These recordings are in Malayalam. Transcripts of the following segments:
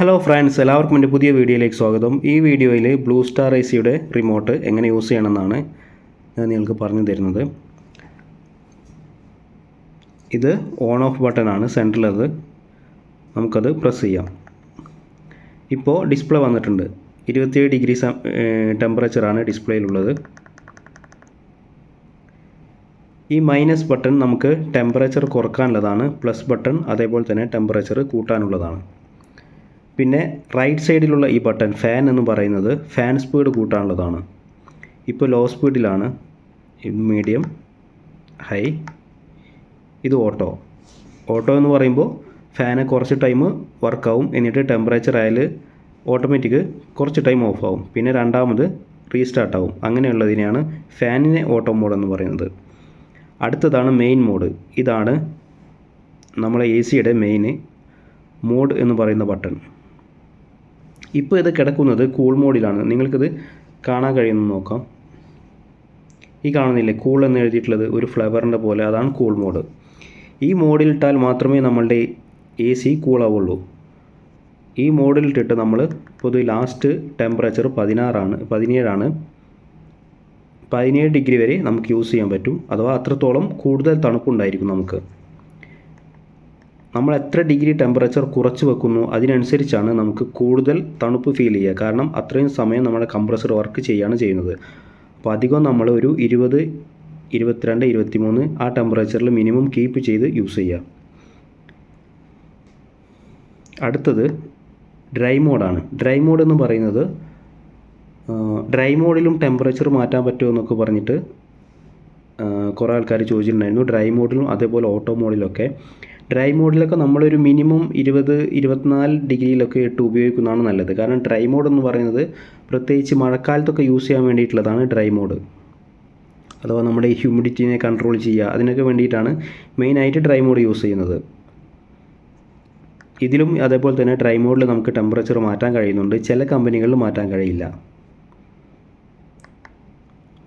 ഹലോ ഫ്രണ്ട്സ് എല്ലാവർക്കും എന്റെ പുതിയ വീഡിയോയിലേക്ക് സ്വാഗതം. ഈ വീഡിയോയിൽ ബ്ലൂ സ്റ്റാർ എ സിയുടെ റിമോട്ട് എങ്ങനെ യൂസ് ചെയ്യണമെന്നാണ് ഞാൻ നിങ്ങൾക്ക് പറഞ്ഞു തരുന്നത്. ഇത് ഓൺ ഓഫ് ബട്ടണാണ് സെന്ററിലത് നമുക്കത് പ്രസ് ചെയ്യാം. ഇപ്പോൾ ഡിസ്പ്ലേ വന്നിട്ടുണ്ട്. ഇരുപത്തിയേഴ് ഡിഗ്രി ടെമ്പറേച്ചറാണ് ഡിസ്പ്ലേയിലുള്ളത് ഈ മൈനസ് ബട്ടൺ നമുക്ക് ടെമ്പറേച്ചർ കുറക്കാനുള്ളതാണ് പ്ലസ് ബട്ടൺ അതേപോലെ തന്നെ ടെമ്പറേച്ചർ കൂട്ടാനുള്ളതാണ്. പിന്നെ റൈറ്റ് സൈഡിലുള്ള ഈ ബട്ടൺ ഫാൻ എന്ന് പറയുന്നത് ഫാൻ സ്പീഡ് കൂട്ടാനുള്ളതാണ്. ഇപ്പോൾ ലോ സ്പീഡിലാണ് മീഡിയം ഹൈ ഇത് ഓട്ടോ ഓട്ടോ എന്ന് പറയുമ്പോൾ ഫാന് കുറച്ച് ടൈം വർക്കാവും എന്നിട്ട് ടെമ്പറേച്ചർ ആയാൽ ഓട്ടോമാറ്റിക് കുറച്ച് ടൈം ഓഫ് ആവും. പിന്നെ രണ്ടാമത് റീസ്റ്റാർട്ട് ആവും. അങ്ങനെയുള്ളതിനെയാണ് ഫാനിനെ ഓട്ടോ മോഡ് എന്ന് പറയുന്നത്. അടുത്തതാണ് മെയിൻ മോഡ് ഇതാണ് നമ്മളെ എ സിയുടെ മെയിൻ മോഡ് എന്ന് പറയുന്ന ബട്ടൺ ഇപ്പോൾ ഇത് കിടക്കുന്നത് കൂൾ മോഡിലാണ് നിങ്ങൾക്കിത് കാണാൻ കഴിയുമെന്ന് നോക്കാം. ഈ കാണുന്നില്ലേ? കൂൾ എന്ന് എഴുതിയിട്ടുള്ളത് ഒരു ഫ്ലവറിന്റെ പോലെ. അതാണ് കൂൾ മോഡ് ഈ മോഡിലിട്ടാൽ മാത്രമേ നമ്മളുടെ എ സി കൂളാവുള്ളൂ ഈ മോഡിലിട്ടിട്ട് നമ്മൾ പൊതുവെ ലാസ്റ്റ് ടെമ്പറേച്ചർ പതിനാറാണ് പതിനേഴാണ്. പതിനേഴ് ഡിഗ്രി വരെ നമുക്ക് യൂസ് ചെയ്യാൻ പറ്റും. അഥവാ അത്രത്തോളം കൂടുതൽ തണുപ്പുണ്ടായിരിക്കും നമുക്ക്. നമ്മൾ എത്ര ഡിഗ്രി ടെമ്പറേച്ചർ കുറച്ച് വെക്കുന്നു അതിനനുസരിച്ചാണ് നമുക്ക് കൂടുതൽ തണുപ്പ് ഫീൽ ചെയ്യുക. കാരണം അത്രയും സമയം നമ്മുടെ കംപ്രസർ വർക്ക് ചെയ്യുകയാണ് ചെയ്യുന്നത്. അപ്പോൾ അധികം നമ്മൾ ഒരു ഇരുപത് ഇരുപത്തിരണ്ട് ഇരുപത്തിമൂന്ന് ആ ടെമ്പറേച്ചറിൽ മിനിമം കീപ്പ് ചെയ്ത് യൂസ് ചെയ്യുക. അടുത്തത് ഡ്രൈ മോഡാണ് ഡ്രൈ മോഡ് എന്ന് പറയുന്നത് ഡ്രൈ മോഡിലും ടെമ്പറേച്ചർ മാറ്റാൻ പറ്റുമോ എന്നൊക്കെ പറഞ്ഞിട്ട് കുറേ ആൾക്കാർ ചോദിച്ചിട്ടുണ്ടായിരുന്നു. ഡ്രൈ മോഡിലും അതേപോലെ ഓട്ടോ മോഡിലൊക്കെ ഡ്രൈ മോഡിലൊക്കെ നമ്മളൊരു മിനിമം ഇരുപത് ഇരുപത്തിനാല് ഡിഗ്രിയിലൊക്കെ ഇട്ട് ഉപയോഗിക്കുന്നതാണ് നല്ലത്. കാരണം ഡ്രൈ മോഡ് എന്ന് പറയുന്നത് പ്രത്യേകിച്ച് മഴക്കാലത്തൊക്കെ യൂസ് ചെയ്യാൻ വേണ്ടിയിട്ടുള്ളതാണ് ഡ്രൈ മോഡ്. അഥവാ നമ്മുടെ ഈ ഹ്യൂമിഡിറ്റിനെ കൺട്രോൾ ചെയ്യുക അതിനൊക്കെ വേണ്ടിയിട്ടാണ് മെയിനായിട്ട് ഡ്രൈ മോഡ് യൂസ് ചെയ്യുന്നത്. ഇതിലും അതേപോലെ തന്നെ ഡ്രൈ മോഡിൽ നമുക്ക് ടെമ്പറേച്ചർ മാറ്റാൻ കഴിയുന്നുണ്ട്. ചില കമ്പനികളിൽ മാറ്റാൻ കഴിയില്ല.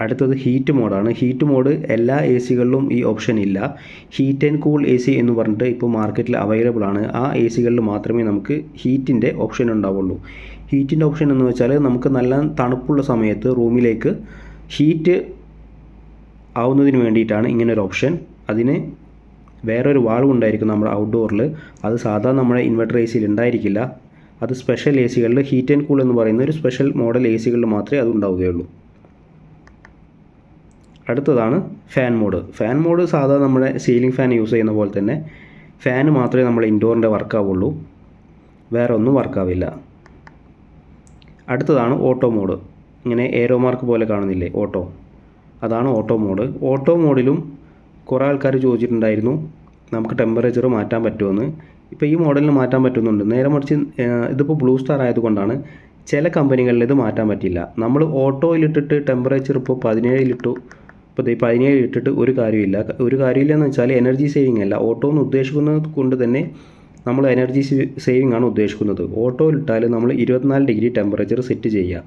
അടുത്തത് ഹീറ്റ് മോഡാണ് ഹീറ്റ് മോഡ് എല്ലാ എ സികളിലും ഈ ഓപ്ഷൻ ഇല്ല. Heat and cool A C എന്ന് പറഞ്ഞിട്ട് ഇപ്പോൾ മാർക്കറ്റിൽ അവൈലബിൾ ആണ്. ആ എ സികളിൽ മാത്രമേ നമുക്ക് ഹീറ്റിന്റെ ഓപ്ഷൻ ഉണ്ടാവുള്ളൂ. ഹീറ്റിന്റെ ഓപ്ഷൻ എന്ന് വെച്ചാൽ നമുക്ക് നല്ല തണുപ്പുള്ള സമയത്ത് റൂമിലേക്ക് ഹീറ്റ് ആവുന്നതിന് വേണ്ടിയിട്ടാണ് ഇങ്ങനെ ഒരു ഓപ്ഷൻ അതിന് വേറൊരു വാൾവ് ഉണ്ടായിരിക്കും നമ്മുടെ ഔട്ട്ഡോറിൽ അത് സാധാരണ നമ്മുടെ ഇൻവെർട്ടർ എ സിയിൽ ഉണ്ടായിരിക്കില്ല. അത് സ്പെഷ്യൽ എ സികളിൽ ഹീറ്റ് ആൻഡ് കൂൾ എന്ന് പറയുന്ന ഒരു സ്പെഷ്യൽ മോഡൽ എ സികളിൽ മാത്രമേ അത് ഉണ്ടാവുകയുള്ളൂ. അടുത്തതാണ് ഫാൻ മോഡ് ഫാൻ മോഡ് സാധാരണ നമ്മുടെ സീലിംഗ് ഫാൻ യൂസ് ചെയ്യുന്ന പോലെ തന്നെ ഫാൻ മാത്രമേ നമ്മൾ ഇൻഡോറിന്റെ വർക്കാവുള്ളൂ വേറെ ഒന്നും വർക്കാവില്ല അടുത്തതാണ് ഓട്ടോ മോഡ് ഇങ്ങനെ ഏരോ മാർക്ക് പോലെ കാണുന്നില്ലേ? ഓട്ടോ അതാണ് ഓട്ടോ മോഡ് ഓട്ടോ മോഡിലും കുറേ ആൾക്കാർ ചോദിച്ചിട്ടുണ്ടായിരുന്നു നമുക്ക് ടെമ്പറേച്ചർ മാറ്റാൻ പറ്റുമെന്ന് ഇപ്പോൾ ഈ മോഡലിന് മാറ്റാൻ പറ്റുന്നുണ്ട്. നേരെ മറിച്ച് ഇതിപ്പോൾ ബ്ലൂ സ്റ്റാർ ആയതുകൊണ്ടാണ് ചില കമ്പനികളിൽ ഇത് മാറ്റാൻ പറ്റില്ല നമ്മൾ ഓട്ടോയിലിട്ടിട്ട് ടെമ്പറേച്ചർ ഇപ്പോൾ പതിനേഴിലിട്ടു ഇപ്പോൾ ഈ പതിനേഴ് ഇട്ടിട്ട് ഒരു കാര്യമില്ല. ഒരു കാര്യമില്ല എന്ന് വെച്ചാൽ എനർജി സേവിങ് അല്ല. ഓട്ടോ എന്ന് ഉദ്ദേശിക്കുന്നത് കൊണ്ട് തന്നെ നമ്മൾ എനർജി സേവിങ് ആണ് ഉദ്ദേശിക്കുന്നത്. ഓട്ടോയിലിട്ടാൽ നമ്മൾ ഇരുപത്തിനാല് ഡിഗ്രി ടെമ്പറേച്ചർ സെറ്റ് ചെയ്യുക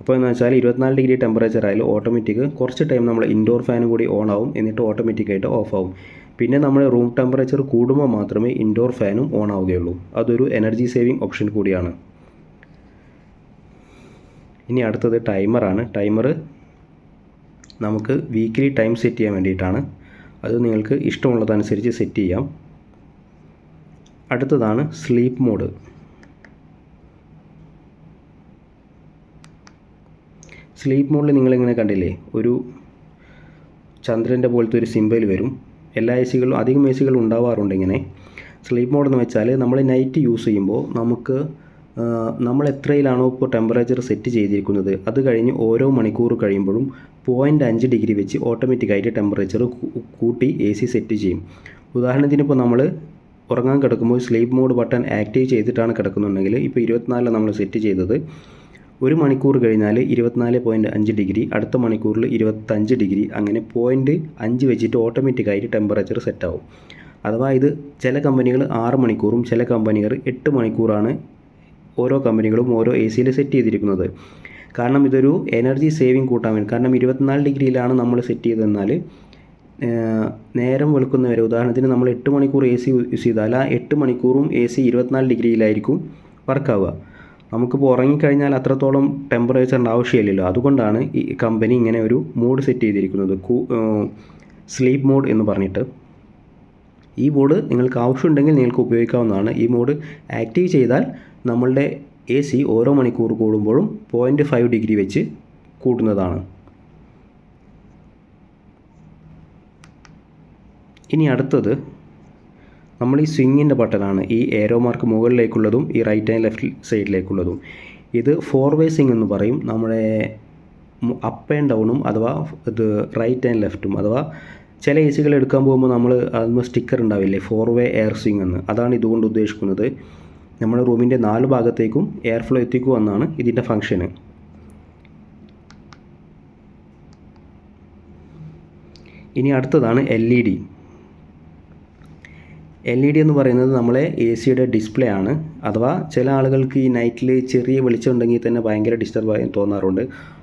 അപ്പോൾ എന്ന് വെച്ചാൽ ഇരുപത്തിനാല് ഡിഗ്രി ടെമ്പറേച്ചർ ആയാലും ഓട്ടോമാറ്റിക് കുറച്ച് ടൈം നമ്മൾ ഇൻഡോർ ഫാൻ കൂടി ഓൺ ആവും. എന്നിട്ട് ഓട്ടോമാറ്റിക്കായിട്ട് ഓഫ് ആവും. പിന്നെ നമ്മൾ റൂം ടെമ്പറേച്ചർ കൂടുമ്പോൾ മാത്രമേ ഇൻഡോർ ഫാനും ഓൺ ആവുകയുള്ളൂ. അതൊരു എനർജി സേവിങ് ഓപ്ഷൻ കൂടിയാണ്. ഇനി അടുത്തത് ടൈമറാണ് ടൈമർ നമുക്ക് വീക്കിലി ടൈം സെറ്റ് ചെയ്യാൻ വേണ്ടിയിട്ടാണ്. അത് നിങ്ങൾക്ക് ഇഷ്ടമുള്ളതനുസരിച്ച് സെറ്റ് ചെയ്യാം. അടുത്തതാണ് സ്ലീപ്പ് മോഡ് സ്ലീപ്പ് മോഡിൽ നിങ്ങളിങ്ങനെ കണ്ടില്ലേ ഒരു ചന്ദ്രന്റെ പോലത്തെ ഒരു സിമ്പൽ വരും. എല്ലാ എ സികളും അധികം എ സികളും ഉണ്ടാവാറുണ്ട് ഇങ്ങനെ. സ്ലീപ്പ് മോഡ് എന്ന് വെച്ചാൽ നമ്മൾ നൈറ്റ് യൂസ് ചെയ്യുമ്പോൾ നമുക്ക് നമ്മൾ എത്രയിലാണോ ഇപ്പോൾ ടെമ്പറേച്ചർ സെറ്റ് ചെയ്തിരിക്കുന്നത്. അത് കഴിഞ്ഞ് ഓരോ മണിക്കൂർ കഴിയുമ്പോഴും പോയിന്റ് അഞ്ച് ഡിഗ്രി വെച്ച് ഓട്ടോമാറ്റിക്കായിട്ട് ടെമ്പറേച്ചർ കൂട്ടി എ സി സെറ്റ് ചെയ്യും. ഉദാഹരണത്തിന് ഇപ്പോൾ നമ്മൾ ഉറങ്ങാൻ കിടക്കുമ്പോൾ സ്ലീപ്പ് മോഡ് ബട്ടൺ ആക്റ്റീവ് ചെയ്തിട്ടാണ് കിടക്കുന്നുണ്ടെങ്കിൽ ഇപ്പോൾ ഇരുപത്തിനാലിലാണ് നമ്മൾ സെറ്റ് ചെയ്തത്. ഒരു മണിക്കൂർ കഴിഞ്ഞാൽ ഇരുപത്തിനാല് പോയിന്റ് അഞ്ച് ഡിഗ്രി അടുത്ത മണിക്കൂറിൽ ഇരുപത്തഞ്ച് ഡിഗ്രി അങ്ങനെ പോയിന്റ് അഞ്ച് വെച്ചിട്ട് ഓട്ടോമാറ്റിക്കായിട്ട് ടെമ്പറേച്ചർ സെറ്റാവും അഥവാ ഇത് ചില കമ്പനികൾ ആറ് മണിക്കൂറും ചില കമ്പനികൾ എട്ട് മണിക്കൂറാണ് ഓരോ കമ്പനികളും ഓരോ എ സിയിൽ സെറ്റ് ചെയ്തിരിക്കുന്നത്. കാരണം ഇതൊരു എനർജി സേവിങ് കൂട്ടാൻ വേണ്ടി കാരണം ഇരുപത്തിനാല് ഡിഗ്രിയിലാണ് നമ്മൾ സെറ്റ് ചെയ്തെന്നാൽ നേരം വെളുക്കുന്നവരെ ഉദാഹരണത്തിന് നമ്മൾ എട്ട് മണിക്കൂർ എ സി യൂസ് ചെയ്താൽ ആ എട്ട് മണിക്കൂറും എ സി ഇരുപത്തിനാല് ഡിഗ്രിയിലായിരിക്കും വർക്കാവുക നമുക്കിപ്പോൾ ഉറങ്ങിക്കഴിഞ്ഞാൽ അത്രത്തോളം ടെമ്പറേച്ചറിന്റെ ആവശ്യമില്ലല്ലോ. അതുകൊണ്ടാണ് ഈ കമ്പനി ഇങ്ങനെ ഒരു മൂഡ് സെറ്റ് ചെയ്തിരിക്കുന്നത്. സ്ലീപ്പ് മോഡ് എന്ന് പറഞ്ഞിട്ട്. ഈ മോഡ് നിങ്ങൾക്ക് ആവശ്യമുണ്ടെങ്കിൽ നിങ്ങൾക്ക് ഉപയോഗിക്കാവുന്നതാണ്. ഈ മോഡ് ആക്റ്റീവ് ചെയ്താൽ നമ്മളുടെ എ സി ഓരോ മണിക്കൂർ കൂടുമ്പോഴും പോയിന്റ് ഫൈവ് ഡിഗ്രി വെച്ച് കൂട്ടുന്നതാണ്. ഇനി അടുത്തത് നമ്മൾ ഈ സ്വിങ്ങിന്റെ ബട്ടനാണ് ഈ ഏരോ മാർക്ക് മുകളിലേക്കുള്ളതും ഈ റൈറ്റ് ആൻഡ് ലെഫ്റ്റ് സൈഡിലേക്കുള്ളതും ഇത് ഫോർ വേ സ്വിങ് എന്ന് പറയും. നമ്മുടെ അപ്പ് ആൻഡ് ഡൗണും അഥവാ ഇത് റൈറ്റ് ആൻഡ് ലെഫ്റ്റും അഥവാ ചില എ സികൾ എടുക്കാൻ പോകുമ്പോൾ നമ്മൾ അതിന് സ്റ്റിക്കർ ഉണ്ടാവില്ലേ? ഫോർ വേ എയർ സ്വിങ് എന്ന്. അതാണ് ഇതുകൊണ്ട് ഉദ്ദേശിക്കുന്നത്. നമ്മുടെ റൂമിന്റെ നാല് ഭാഗത്തേക്കും എയർ ഫ്ലോ എത്തിക്കുക എന്നാണ് ഇതിന്റെ ഫങ്ഷന് ഇനി അടുത്തതാണ് L E D L E D എന്ന് പറയുന്നത് നമ്മളെ എ സിയുടെ ഡിസ്പ്ലേ ആണ്. അഥവാ ചില ആളുകൾക്ക് ഈ നൈറ്റിൽ ചെറിയ വെളിച്ചം ഉണ്ടെങ്കിൽ തന്നെ ഭയങ്കര ഡിസ്റ്റർബായി തോന്നാറുണ്ട്.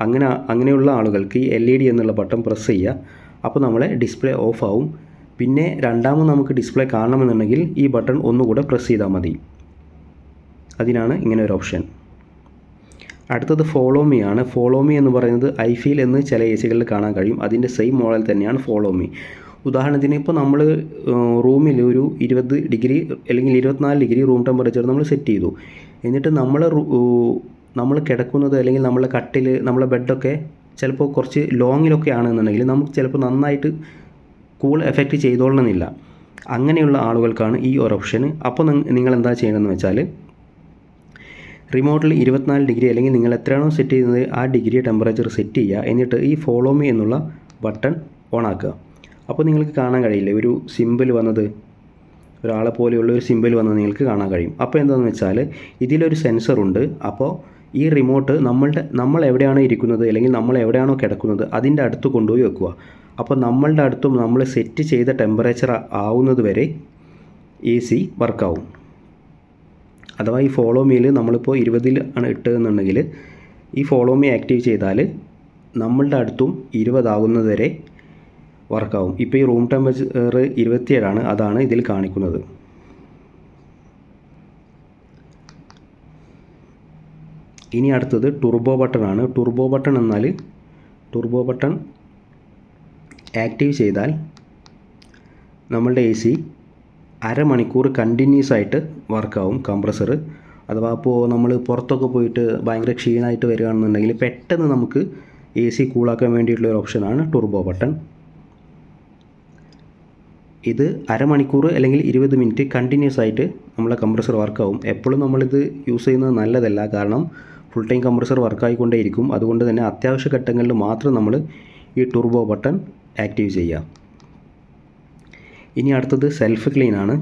അങ്ങനെ അങ്ങനെയുള്ള ആളുകൾക്ക് ഈ എൽ ഇ ഡി എന്നുള്ള ബട്ടൺ പ്രസ് ചെയ്യുക. അപ്പോൾ നമ്മളെ ഡിസ്പ്ലേ ഓഫ് ആവും. പിന്നെ രണ്ടാമത് നമുക്ക് ഡിസ്പ്ലേ കാണണമെന്നുണ്ടെങ്കിൽ ഈ ബട്ടൺ ഒന്നുകൂടെ പ്രസ് ചെയ്താൽ മതി. അതിനാണ് ഇങ്ങനെ ഒരു ഓപ്ഷൻ. അടുത്തത് ഫോളോ മീ ആണ്. ഫോളോ മീ എന്ന് പറയുന്നത് ഐ ഫീൽ എന്ന് ചില എ സികളിൽ കാണാൻ കഴിയും. അതിന്റെ സെയിം മോഡൽ തന്നെയാണ് ഫോളോ മീ ഉദാഹരണത്തിന് ഇപ്പോൾ നമ്മൾ റൂമിൽ ഒരു ഇരുപത് ഡിഗ്രി അല്ലെങ്കിൽ ഇരുപത്തിനാല് ഡിഗ്രി റൂം ടെമ്പറേച്ചർ നമ്മൾ സെറ്റ് ചെയ്തു. എന്നിട്ട് നമ്മൾ നമ്മൾ കിടക്കുന്നത് അല്ലെങ്കിൽ നമ്മളെ കട്ടിൽ നമ്മളെ ബെഡൊക്കെ ചിലപ്പോൾ കുറച്ച് ലോങ്ങിലൊക്കെ ആണെന്നുണ്ടെങ്കിൽ നമുക്ക് ചിലപ്പോൾ നന്നായിട്ട് കൂൾ എഫക്റ്റ് ചെയ്തോളണമെന്നില്ല. അങ്ങനെയുള്ള ആളുകൾക്കാണ് ഈ ഒരു ഓപ്ഷൻ. അപ്പോൾ നിങ്ങൾ എന്താ ചെയ്യണമെന്ന് വെച്ചാൽ റിമോട്ടിൽ ഇരുപത്തിനാല് ഡിഗ്രി അല്ലെങ്കിൽ നിങ്ങൾ എത്രയാണോ സെറ്റ് ചെയ്യുന്നത് ആ ഡിഗ്രി ടെമ്പറേച്ചർ സെറ്റ് ചെയ്യുക. എന്നിട്ട് ഈ ഫോളോ മീ എന്നുള്ള ബട്ടൺ ഓൺ ആക്കുക. അപ്പോൾ നിങ്ങൾക്ക് കാണാൻ കഴിയില്ലേ? ഒരു സിമ്പിൾ വന്നത് ഒരാളെ പോലെയുള്ള ഒരു സിമ്പിൾ വന്നത് നിങ്ങൾക്ക് കാണാൻ കഴിയും. അപ്പോൾ എന്താണെന്ന് വെച്ചാൽ ഇതിലൊരു സെൻസറുണ്ട് അപ്പോൾ ഈ റിമോട്ട് നമ്മളുടെ നമ്മൾ എവിടെയാണോ ഇരിക്കുന്നത് അല്ലെങ്കിൽ നമ്മൾ എവിടെയാണോ കിടക്കുന്നത് അതിന്റെ അടുത്ത് കൊണ്ടുപോയി വെക്കുക. അപ്പോൾ നമ്മളുടെ അടുത്തും നമ്മൾ സെറ്റ് ചെയ്ത ടെമ്പറേച്ചർ ആവുന്നത് വരെ എ സി വർക്കാവും അഥവാ ഈ ഫോളോ മീയിൽ നമ്മളിപ്പോൾ ഇരുപതിൽ ആണ് ഇട്ടതെന്നുണ്ടെങ്കിൽ ഈ ഫോളോ മീ ആക്റ്റീവ് ചെയ്താൽ നമ്മളുടെ അടുത്തും ഇരുപതാകുന്നത് വരെ വർക്കാവും ഇപ്പോൾ ഈ റൂം ടെമ്പറേച്ചർ ഇരുപത്തിയേഴാണ് അതാണ് ഇതിൽ കാണിക്കുന്നത്. ഇനി അടുത്തത് ടുർബോ ബട്ടൺ ആണ്. ടുർബോ ബട്ടൺ എന്നാൽ ടുർബോ ബട്ടൺ ആക്റ്റീവ് ചെയ്താൽ നമ്മളുടെ എ സി അരമണിക്കൂർ കണ്ടിന്യൂസ് ആയിട്ട് വർക്കാവും കംപ്രസർ അഥവാ ഇപ്പോൾ നമ്മൾ പുറത്തൊക്കെ പോയിട്ട് ഭയങ്കര ക്ഷീണമായിട്ട് വരികയാണെന്നുണ്ടെങ്കിൽ പെട്ടെന്ന് നമുക്ക് എ സി കൂളാക്കാൻ വേണ്ടിയിട്ടുള്ള ഒരു ഓപ്ഷനാണ് ടുർബോ ബട്ടൺ ഇത് അരമണിക്കൂർ അല്ലെങ്കിൽ ഇരുപത് മിനിറ്റ് കണ്ടിന്യൂസ് ആയിട്ട് നമ്മളെ കംപ്രസർ വർക്കാവും എപ്പോഴും നമ്മളിത് യൂസ് ചെയ്യുന്നത് നല്ലതല്ല. കാരണം ഫുൾ ടൈം കംപ്രസർ വർക്കായിക്കൊണ്ടേയിരിക്കും അതുകൊണ്ട് തന്നെ അത്യാവശ്യ ഘട്ടങ്ങളിൽ മാത്രം നമ്മൾ ഈ ടുർബോ ബട്ടൺ ആക്റ്റീവ് ചെയ്യുക. ഇനി അടുത്തത് സെൽഫ് ക്ലീൻ ആണ്.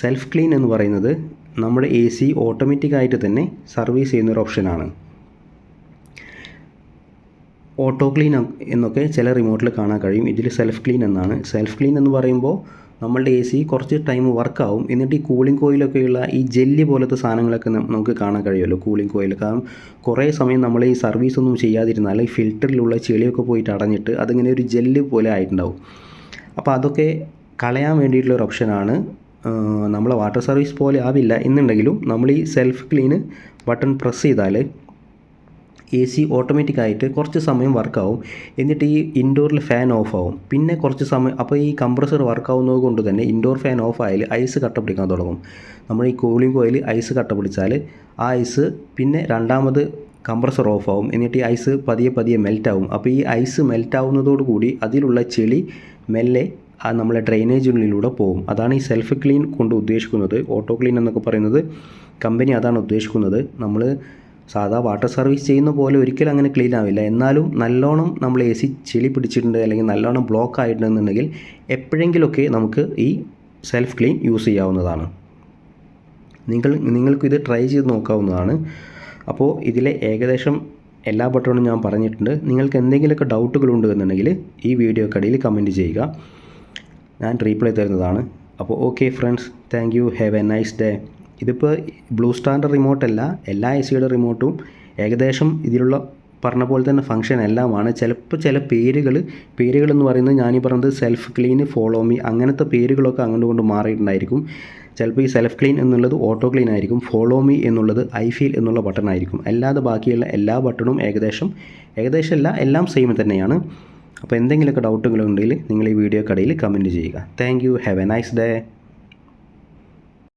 സെൽഫ് ക്ലീൻ എന്ന് പറയുന്നത് നമ്മുടെ എ സി ഓട്ടോമാറ്റിക്കായിട്ട് തന്നെ സർവീസ് ചെയ്യുന്നൊരു ഓപ്ഷനാണ് ഓട്ടോ ക്ലീൻ എന്നൊക്കെ ചില റിമോട്ടിൽ കാണാൻ കഴിയും. ഇതിൽ സെൽഫ് ക്ലീൻ എന്നാണ്. സെൽഫ് ക്ലീൻ എന്ന് പറയുമ്പോൾ നമ്മളുടെ എ സി കുറച്ച് ടൈം വർക്കാവും എന്നിട്ട് ഈ കൂളിംഗ് കോയിലൊക്കെയുള്ള ഈ ജെല്ലി പോലത്തെ സാധനങ്ങളൊക്കെ നമുക്ക് കാണാൻ കഴിയുമല്ലോ കൂളിംഗ് കോയിൽ കാരണം കുറേ സമയം നമ്മൾ ഈ സർവീസ് ഒന്നും ചെയ്യാതിരുന്നാൽ ഈ ഫിൽറ്ററിലുള്ള ചെളിയൊക്കെ പോയിട്ട് അടഞ്ഞിട്ട് അതിങ്ങനെ ഒരു ജെല്ല് പോലെ ആയിട്ടുണ്ടാവും. അപ്പോൾ അതൊക്കെ കളയാൻ വേണ്ടിയിട്ടുള്ള ഒരു ഓപ്ഷനാണ് നമ്മളെ വാട്ടർ സർവീസ് പോലെ ആവില്ല. എന്നുണ്ടെങ്കിലും നമ്മൾ ഈ സെൽഫ് ക്ലീന് ബട്ടൺ പ്രസ് ചെയ്താൽ എ സി ഓട്ടോമാറ്റിക്കായിട്ട് കുറച്ച് സമയം വർക്കാവും എന്നിട്ട് ഈ ഇൻഡോറിൽ ഫാൻ ഓഫ് ആവും. പിന്നെ കുറച്ച് സമയം അപ്പോൾ ഈ കംപ്രസർ വർക്കാവുന്നത് കൊണ്ട് തന്നെ ഇൻഡോർ ഫാൻ ഓഫ് ആയാൽ ഐസ് കട്ട പിടിക്കാൻ തുടങ്ങും. നമ്മൾ ഈ കൂളിംഗ് കോയിൽ ഐസ് കട്ട പിടിച്ചാൽ ആ ഐസ് പിന്നെ രണ്ടാമത് കംപ്രസർ ഓഫ് ആവും. എന്നിട്ട് ഈ ഐസ് പതിയെ പതിയെ മെൽറ്റ് ആവും. അപ്പോൾ ഈ ഐസ് മെൽറ്റ് ആവുന്നതോടുകൂടി അതിലുള്ള ചെളി മെല്ലെ ആ നമ്മളെ ഡ്രെയിനേജിനുള്ളിലൂടെ പോകും. അതാണ് ഈ സെൽഫ് ക്ലീൻ കൊണ്ട് ഉദ്ദേശിക്കുന്നത്. ഓട്ടോ ക്ലീൻ എന്നൊക്കെ പറയുന്നത് കമ്പനി അതാണ് ഉദ്ദേശിക്കുന്നത്. നമ്മൾ സാധാ വാട്ടർ സർവീസ് ചെയ്യുന്ന പോലെ ഒരിക്കലും അങ്ങനെ ക്ലീൻ ആവില്ല. എന്നാലും നല്ലോണം നമ്മൾ എ സി ചെളി പിടിച്ചിട്ടുണ്ട് അല്ലെങ്കിൽ നല്ലോണം ബ്ലോക്ക് ആയിട്ടുണ്ടെന്നുണ്ടെങ്കിൽ എപ്പോഴെങ്കിലുമൊക്കെ നമുക്ക് ഈ സെൽഫ് ക്ലീൻ യൂസ് ചെയ്യാവുന്നതാണ്. നിങ്ങൾ നിങ്ങൾക്കിത് ട്രൈ ചെയ്ത് നോക്കാവുന്നതാണ്. അപ്പോൾ ഇതിലെ ഏകദേശം എല്ലാ ബട്ടണും ഞാൻ പറഞ്ഞിട്ടുണ്ട്. നിങ്ങൾക്ക് എന്തെങ്കിലുമൊക്കെ ഡൗട്ടുകൾ ഉണ്ടെന്നുണ്ടെങ്കിൽ ഈ ഈ കടയിൽ കമന്റ് ചെയ്യുക. ഞാൻ റീപ്ലൈ തരുന്നതാണ്. അപ്പോൾ okay friends thank you have a nice day ഇതിപ്പോൾ ബ്ലൂ സ്റ്റാറിന്റെ റിമോട്ടല്ല എല്ലാ എ സിയുടെ റിമോട്ടും ഏകദേശം ഇതിലുള്ള പറഞ്ഞ പോലെ തന്നെ ഫംഗ്ഷൻ എല്ലാമാണ്. ചിലപ്പോൾ ചില പേരുകൾ പേരുകളെന്ന് പറയുന്നത് ഞാനീ പറഞ്ഞത് സെൽഫ് ക്ലീൻ ഫോളോ മീ അങ്ങനത്തെ പേരുകളൊക്കെ അങ്ങോട്ട് കൊണ്ട് മാറിയിട്ടുണ്ടായിരിക്കും. ചിലപ്പോൾ ഈ സെൽഫ് ക്ലീൻ എന്നുള്ളത് ഓട്ടോ ക്ലീൻ ആയിരിക്കും ഫോളോ മീ എന്നുള്ളത് ഐ ഫീൽ എന്നുള്ള ബട്ടൺ ആയിരിക്കും. അല്ലാതെ ബാക്കിയുള്ള എല്ലാ ബട്ടണും ഏകദേശം ഏകദേശം അല്ല എല്ലാം സെയിം തന്നെയാണ്. അപ്പോൾ എന്തെങ്കിലുമൊക്കെ ഡൗട്ടുകളുണ്ടെങ്കിൽ നിങ്ങൾ ഈ വീഡിയോ കടയിൽ കമന്റ് ചെയ്യുക. Thank you have a nice day